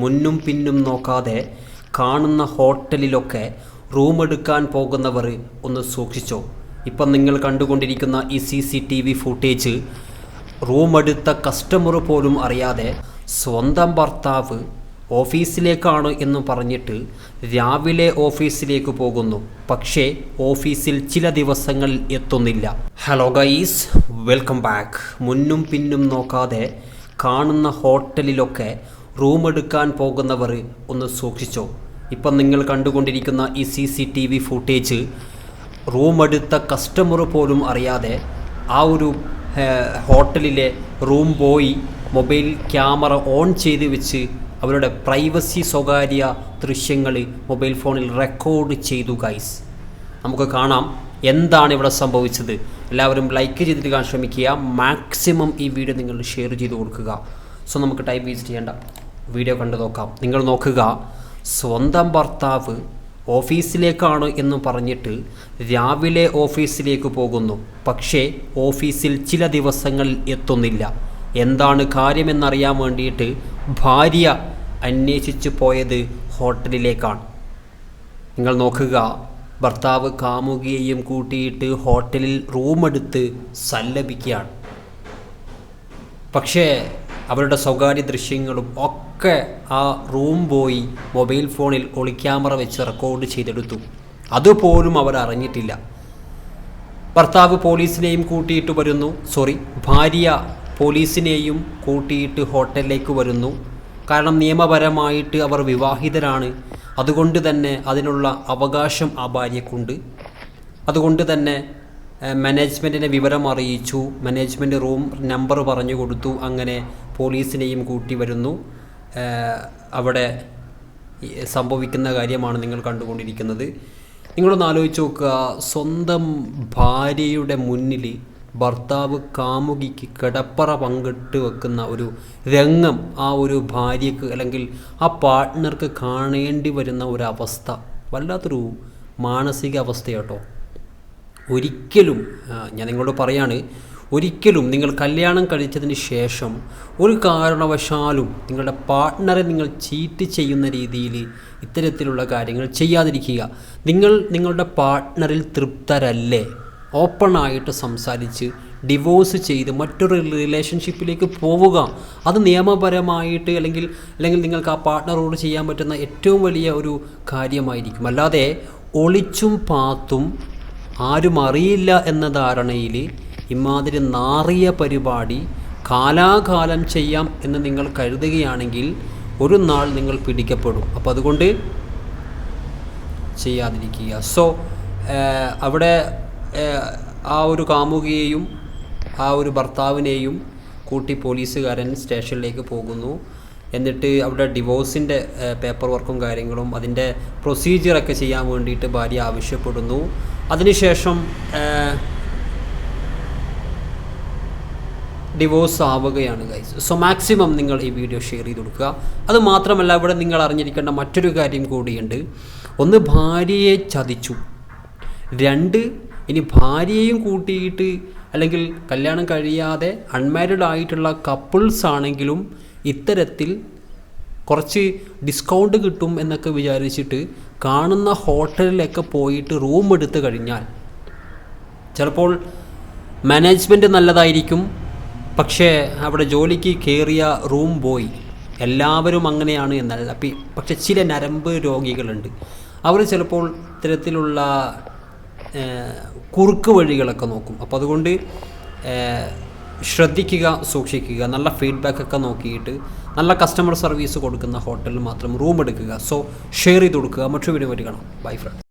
മുന്നും പിന്നും നോക്കാതെ കാണുന്ന ഹോട്ടലിലൊക്കെ റൂം എടുക്കാൻ പോകുന്നവർ ഒന്ന് സൂക്ഷിച്ചോ. ഇപ്പം നിങ്ങൾ കണ്ടുകൊണ്ടിരിക്കുന്ന ഈ C C T V footage റൂമെടുത്ത customer പോലും അറിയാതെ സ്വന്തം ഭർത്താവ് ഓഫീസിലേക്കാണ് എന്ന് പറഞ്ഞിട്ട് രാവിലെ ഓഫീസിലേക്ക് പോകുന്നു. പക്ഷേ ഓഫീസിൽ ചില ദിവസങ്ങളിൽ എത്തുന്നില്ല. ഹലോ ഗൈസ് വെൽക്കം ബാക്ക് മുന്നും പിന്നും നോക്കാതെ കാണുന്ന ഹോട്ടലിലൊക്കെ റൂം എടുക്കാൻ പോകുന്നവർ ഒന്ന് സൂക്ഷിച്ചോ. ഇപ്പം നിങ്ങൾ കണ്ടുകൊണ്ടിരിക്കുന്ന ഈ C C T V footage room എടുത്ത കസ്റ്റമർ പോലും അറിയാതെ ആ ഒരു ഹോട്ടലിലെ room boy mobile camera on ചെയ്ത് വെച്ച് അവരുടെ പ്രൈവസി സ്വകാര്യ ദൃശ്യങ്ങൾ മൊബൈൽ ഫോണിൽ റെക്കോർഡ് ചെയ്തു ഗൈസ്. നമുക്ക് കാണാം എന്താണ് ഇവിടെ സംഭവിച്ചത്. എല്ലാവരും ലൈക്ക് ചെയ്തിട്ട് ശ്രമിക്കുക. മാക്സിമം ഈ വീഡിയോ നിങ്ങൾ ഷെയർ ചെയ്ത് കൊടുക്കുക. സോ നമുക്ക് ടൈപ്പ് വേസ്റ്റ് ചെയ്യേണ്ട. വീഡിയോ കണ്ടു നോക്കാം. നിങ്ങൾ നോക്കുക സ്വന്തം ഭർത്താവ് ഓഫീസിലേക്കാണ് എന്ന് പറഞ്ഞിട്ട് രാവിലെ ഓഫീസിലേക്ക് പോകുന്നു. പക്ഷേ ഓഫീസിൽ ചില ദിവസങ്ങളിൽ എത്തുന്നില്ല. എന്താണ് കാര്യമെന്നറിയാൻ വേണ്ടിയിട്ട് ഭാര്യ അന്വേഷിച്ചു പോയത് ഹോട്ടലിലേക്കാണ്. നിങ്ങൾ നോക്കുക ഭർത്താവ് കാമുകിയെയും കൂട്ടിയിട്ട് ഹോട്ടലിൽ റൂമെടുത്ത് സല്ലപിക്കുകയാണ്. പക്ഷേ അവരുടെ സ്വകാര്യ ദൃശ്യങ്ങളും ഒക്കെ ആ റൂം പോയി മൊബൈൽ ഫോണിൽ ഒളിക്യാമറ വെച്ച് റെക്കോർഡ് ചെയ്തെടുത്തു. അതുപോലും അവർ അറിഞ്ഞിട്ടില്ല. ഭർത്താവ് പോലീസിനെയും കൂട്ടിയിട്ട് വരുന്നു. സോറി ഭാര്യ പോലീസിനെയും കൂട്ടിയിട്ട് ഹോട്ടലിലേക്ക് വരുന്നു. കാരണം നിയമപരമായിട്ട് അവർ വിവാഹിതരാണ്. അതുകൊണ്ട് തന്നെ അതിനുള്ള അവകാശം ആ ഭാര്യക്കുണ്ട് അതുകൊണ്ട് തന്നെ മാനേജ്മെന്റിനെ വിവരം അറിയിച്ചു മാനേജ്മെന്റ് റൂം നമ്പർ പറഞ്ഞു കൊടുത്തു. അങ്ങനെ പോലീസിനെയും കൂട്ടി വരുന്നു. അവിടെ സംഭവിക്കുന്ന കാര്യമാണ് നിങ്ങൾ കണ്ടുകൊണ്ടിരിക്കുന്നത്. നിങ്ങളൊന്ന് ആലോചിച്ച് നോക്കുക. സ്വന്തം ഭാര്യയുടെ മുന്നിൽ ഭർത്താവ് കാമുകിക്ക് കിടപ്പറ പങ്കിട്ട് വെക്കുന്ന ഒരു രംഗം ആ ഒരു ഭാര്യക്ക് അല്ലെങ്കിൽ ആ പാർട്ട്ണർക്ക് കാണേണ്ടി വരുന്ന ഒരവസ്ഥ. വല്ലാത്തൊരു മാനസിക അവസ്ഥയാട്ടോ ഒരിക്കലും ഞാൻ നിങ്ങളോട് പറയാണ് ഒരിക്കലും നിങ്ങൾ കല്യാണം കഴിച്ചതിന് ശേഷം ഒരു കാരണവശാലും നിങ്ങളുടെ പാർട്ട്ണറെ നിങ്ങൾ ചീറ്റ് ചെയ്യുന്ന രീതിയിൽ ഇത്തരത്തിലുള്ള കാര്യങ്ങൾ ചെയ്യാതിരിക്കുക. നിങ്ങൾ നിങ്ങളുടെ പാർട്ട്ണറിൽ തൃപ്തരല്ലേ? ഓപ്പണായിട്ട് സംസാരിച്ച് ഡിവോഴ്സ് ചെയ്ത് മറ്റൊരു റിലേഷൻഷിപ്പിലേക്ക് പോവുക. അത് നിയമപരമായിട്ട് അല്ലെങ്കിൽ അല്ലെങ്കിൽ നിങ്ങൾക്ക് ആ പാർട്ട്ണറോട് ചെയ്യാൻ പറ്റുന്ന ഏറ്റവും വലിയ ഒരു കാര്യമായിരിക്കും. അല്ലാതെ ഒളിച്ചും പാത്തും ആരും അറിയില്ല എന്ന ധാരണയിൽ ഇമാതിരി നാറിയ പരിപാടി കാലാകാലം ചെയ്യാം എന്ന് നിങ്ങൾ കരുതുകയാണെങ്കിൽ ഒരു നാൾ നിങ്ങൾ പിടിക്കപ്പെടും. അപ്പോൾ അതുകൊണ്ട് ചെയ്യാതിരിക്കുക. സോ അവിടെ ആ ഒരു കാമുകിയെയും ആ ഒരു ഭർത്താവിനെയും കൂട്ടി പോലീസുകാരൻ സ്റ്റേഷനിലേക്ക് പോകുന്നു. എന്നിട്ട് അവിടെ ഡിവോഴ്സിന്റെ പേപ്പർ വർക്കും കാര്യങ്ങളും അതിന്റെ പ്രൊസീജിയറൊക്കെ ചെയ്യാൻ വേണ്ടിയിട്ട് ഭാര്യ ആവശ്യപ്പെടുന്നു. അതിനുശേഷം ഡിവോഴ്സ് ആവുകയാണ് ഗൈസ് സോ മാക്സിമം നിങ്ങൾ ഈ വീഡിയോ ഷെയർ ചെയ്ത് കൊടുക്കുക. അത് മാത്രമല്ല ഇവിടെ നിങ്ങൾ അറിഞ്ഞിരിക്കേണ്ട മറ്റൊരു കാര്യം കൂടിയുണ്ട്. ഒന്ന് ഭാര്യയെ ചതിച്ചു. രണ്ട് ഇനി ഭാര്യയും കൂട്ടിയിട്ട് അല്ലെങ്കിൽ കല്യാണം കഴിയാതെ അൺമാരിഡ് ആയിട്ടുള്ള കപ്പിൾസ് ആണെങ്കിലും ഇത്തരത്തിൽ കുറച്ച് ഡിസ്കൗണ്ട് കിട്ടും എന്നൊക്കെ വിചാരിച്ചിട്ട് കാണുന്ന ഹോട്ടലിലൊക്കെ പോയിട്ട് റൂം എടുത്തു കഴിഞ്ഞാൽ ചിലപ്പോൾ മാനേജ്മെന്റ് നല്ലതായിരിക്കും പക്ഷേ അവിടെ ജോലിക്ക് കയറിയ റൂം ബോയ് എല്ലാവരും അങ്ങനെയാണ് എന്നല്ല പക്ഷെ ചില നരമ്പ് രോഗികളുണ്ട്. അവർ ചിലപ്പോൾ ഇത്തരത്തിലുള്ള കുറുക്ക് വഴികളൊക്കെ നോക്കും. അപ്പോൾ അതുകൊണ്ട് ശ്രദ്ധിക്കുക സൂക്ഷിക്കുക നല്ല ഫീഡ്ബാക്ക് ഒക്കെ നോക്കിയിട്ട് നല്ല കസ്റ്റമർ സർവീസ് കൊടുക്കുന്ന ഹോട്ടലിൽ മാത്രം റൂം എടുക്കുക. സോ ഷെയർ ചെയ്ത് കൊടുക്കുക. മറ്റു വീഡിയോ പറ്റി ബൈ ഫ്രണ്ട്